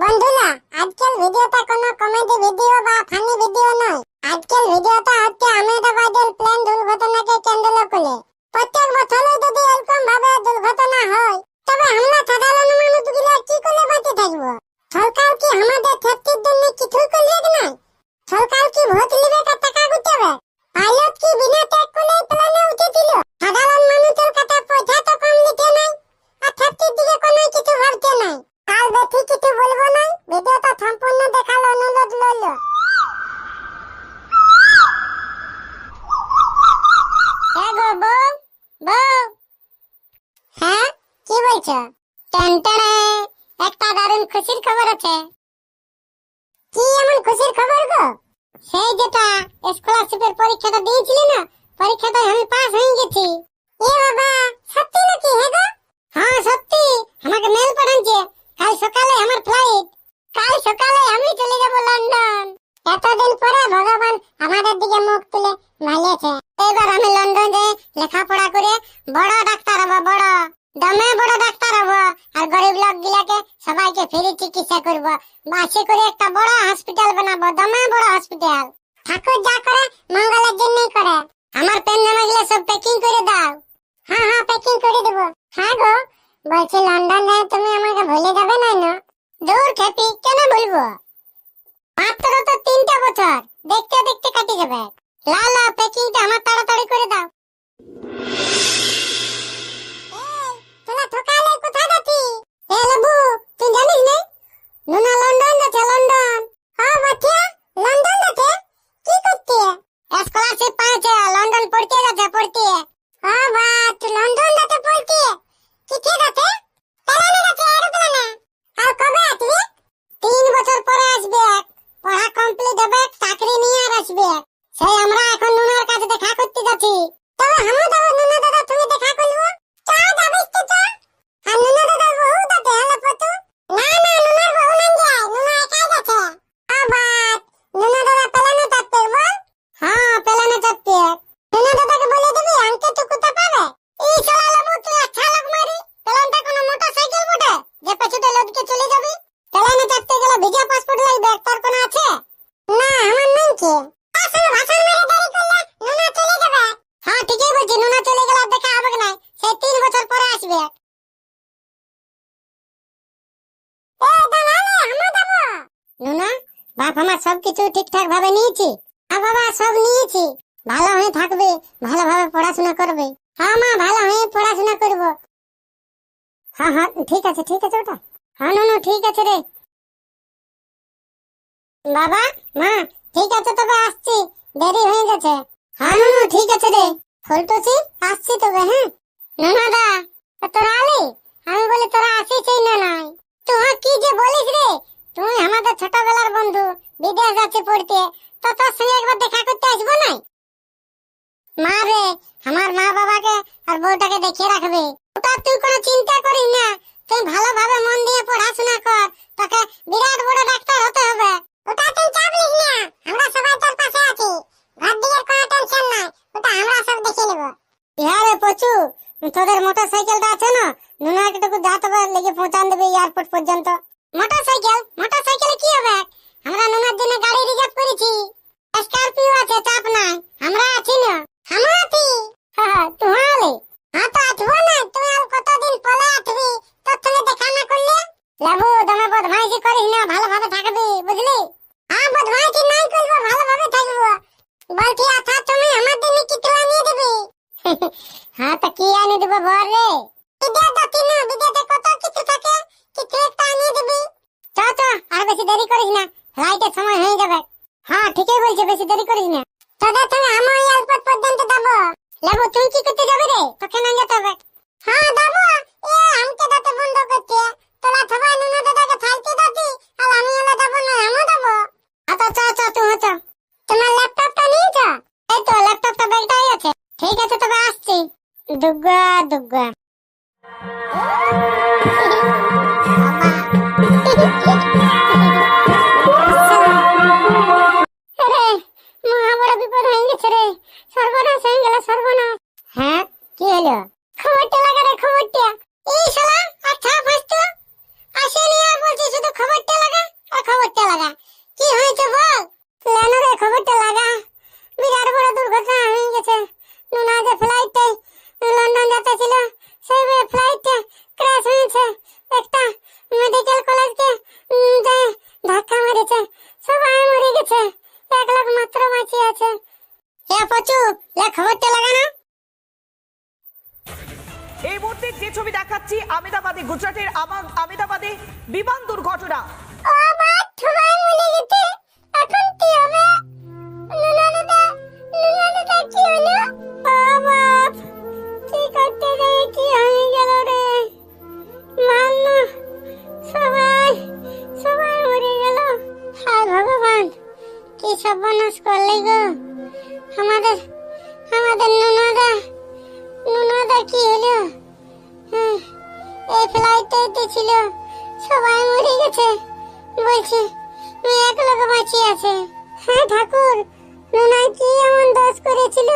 বন্ধুরা আজকাল ভিডিওটা কোনো কমেডি ভিডিও বা ফানি ভিডিও নয়। আজকাল ভিডিওটা হচ্ছে আহমেদাবাদের প্লেন দুর্ঘটনাকে কেন্দ্র করে। প্রত্যেক বছরে যদি এরকম ভাবে দুর্ঘটনা হয়, তবে আমরা সাধারণ মানুষগুলো কি করে বাঁচে থাকব? সরকার কি আমাদের সেফটির জন্য কিছু করলে না সরকার কি ভোট কা টাকা গুটাবে পাইলট কি বিনা ট্যাগ করে প্লেনে উঠেছিল? সাধারণ মানুষের কাছে পয়সা তো কম নিতে নাই আর সেফটির দিকে কোনো কিছু ভাবছে নাই কাল বেশি কিছু বলব না ভিডিওটা সম্পূর্ণ দেখার অনুরোধ রইল হ্যাঁ গো বউ বউ হ্যাঁ কি বলছো টেনটেনে একটা দারুণ খুশির খবর আছে কি এমন খুশির খবর গো সেই যেটা স্কলারশিপের পরীক্ষাটা দিয়েছিলি না? পরীক্ষাটা আমি পাস হয়ে গেছি। এ বাবা, সত্যি নাকি হ্যাঁ গো? হ্যাঁ সত্যি। আমাকে মেল পাঠাচ্ছে কাল সকালে আমার ফ্লাইট কাল সকালে আমি চলে যাব লন্ডন। এতদিন পরে ভগবান আমাদের দিকে মুখ তুলে ভালিয়েছে এবার আমি লন্ডন যে লেখাপড়া করে বড় ডাক্তার হব, বড়। দমে বড় ডাক্তার হব। সবাইকে ফ্রি চিকিৎসা করব। বাসে করে একটা বড় হসপিটাল বানাবো, দমে বড় হসপিটাল ঠাকুর যা করে, মঙ্গলের জন্যই করে। আমার পেন নামে গুলো সব প্যাকিং করে দাও। হ্যাঁ হ্যাঁ প্যাকিং করে দেবো। হ্যাঁ গো, বলছি, লন্ডন যায় তুমি আমাকে ভুলে যাবে না না? দূর, খেপি, কেন বলব? মাত্র তো তিনটা বছর। দেখতে দেখতে কাটি যাবে। লা লা প্যাকিংটা আমার কমপ্লিট হবে, চাকরি নিয়ে আর আসবে। সেই আমরা এখন নুনার কাছে দেখা করতে যাচ্ছি। তবে আমরা যাব নুনা দাদা তুমি দেখা করব চা যাবিস তো চা আর নুনা দাদার বউ যাতে হলো পতু না না নুনার বউ নাই যায় নুনা একাই যাচ্ছে আবার নুনা দাদা প্লেনে চাপতে বল হ্যাঁ প্লেনে চাপতে নুনা দাদাকে বলে দিবি আনতে তো কোথা পাবে এই শালা লাবু তুই আচ্ছা লোক মারি প্লেনটা কোনো মোটরসাইকেল বটে যে পেছুতে লদকে চলে যাবি প্লেনে চাপতে গেলে ভিজা পাসপোর্ট লাগবে তোর কোনো আছে না আমার নাই কি আসলে ভাষণ মেরে দেরি করলে নুনা চলে যাবে হ্যাঁ ঠিকই বলছি নুনা চলে গেলে আর দেখা হবে না সেই তিন বছর পরে আসবে নুনা বাপ আমার সবকিছু ঠিকঠাক ভাবে নিয়েছি হ্যাঁ বাবা সব নিয়েছি। ভালো হয়ে থাকবে, ভালোভাবে পড়াশোনা করবে। হ্যাঁ মা, ভালো হয়ে পড়াশোনা করব। হ্যাঁ হ্যাঁ ঠিক আছে ঠিক আছে ওটা। হ্যাঁ নুনু ঠিক আছে রে। বাবা, মা, ঠিক আছে তবে আসছি। দেরি হয়ে গেছে। হ্যাঁ নুনু ঠিক আছে রে। ফুলটুসি, আসছি তবে হ্যাঁ। নুনা দা তোরা আলি? আমি বলি তোরা আসিস না নাই। তুই কি যে বলিস তুই আমাদের ছোটবেলার বন্ধু, বিদেশ যাচ্ছে পড়তে, তো তোর সঙ্গে একবার দেখা করতে আসব নাই? মা রে, আমার মা বাবাকে আর বউটাকে দেখিয়ে রাখবে। ওটা তুই কোনো চিন্তা করিস না। তুই ভালোভাবে মন দিয়ে পড়াশোনা কর। তোকে বিরাট বড় ডাক্তার হতে হবে। ওটা তুই চাপ নিস না। আমরা সবাই তোর পাশে আছি। ঘর দিকের কোনো টেনশন নাই। ওটা আমরা সব দেখে নেব। ইহারে পচু, তোদের মোটর সাইকেলটা আছে না? নুনাকে টুকু যাতে লেগে পৌঁছান দেবে এয়ারপোর্ট পর্যন্ত। মোটর সাইকেল মোটর সাইকেলে কি হবে? আমরা নুনার জন্য গাড়ি রিজার্ভ করেছি। স্করপিও আছে, চাপ নাই। আমরা আছি না। আমরা আছি। হ্যাঁ তুই হ্যাঁ তো আসব না তুই আর কতদিন পরে তোর সঙ্গে দেখা না করলে? লেবু দমে বদমাইশি করিস না, ভালোভাবে থাকবি, বুঝলি? হ্যাঁ বদমাইশি নাই করব, ভালোভাবে থাকব। বলছি আচ্ছা তুমি আমার জন্য কিছু আনিয়ে দিবি? হ্যাঁ তো কি আনিয়ে দেবো বল রে? বিদেশ যাচ্ছি না, বিদেশে কত কিছু থাকে? কিছু একটা আনিয়ে দিবি? চ চ, আর বেশি দেরি করিস না। ফ্লাইটের সময় হয়ে যাবে। হ্যাঁ ঠিকই বলছে, বেশি দেরি করিস না। তোদের সঙ্গে আমি এয়ারপোর্ট পর্যন্ত যাব। লেবু, তুই কি করতে যাবি রে? তোকে না যেতে হবে। হ্যাঁ যাব। সর্বনাশ হয়ে গেল সর্বনাশ। হ্যাঁ কি হলো? খবরটা লাগা খবরটা। এই শালা আচ্ছা ফাস্তো আসেনি আর বলছে শুধু খবরটা লাগা আর খবরটা লাগা। কি হয়েছে বল? প্ল্যানো রে খবরটা লাগা? বিরাট বড় দুর্ঘটনা হয়ে গেছে। নুনা যে ফ্লাইটে লন্ডন যেতে ছিল সেই ফ্লাইটে ক্র্যাশ হয়েছে। একটা মেডিকেল কলেজকে গুজরাটের আমেদাবাদে বিমান দুর্ঘটনা। ঠাকুর নোনা কি এমন দোষ করেছিল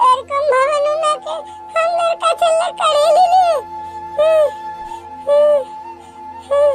এরকম ভাবে নুনাকে আমার কাছে লাকাড়ে নিলি হুম হ্যাঁ হ্যাঁ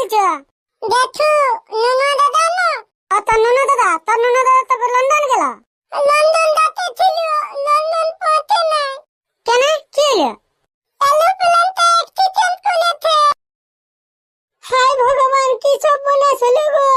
বলছো দেখো নুনু দাদা না? ও তোর নুনু দাদা তোর নুনু দাদা তো লন্ডন গেল। লন্ডন যাতে ছিল লন্ডন পৌঁছে নাই। কেন? কি হলো এরোপ্লেনটা অ্যাক্সিডেন্ট করেছে। হায় ভগবান কি সব বলে গো।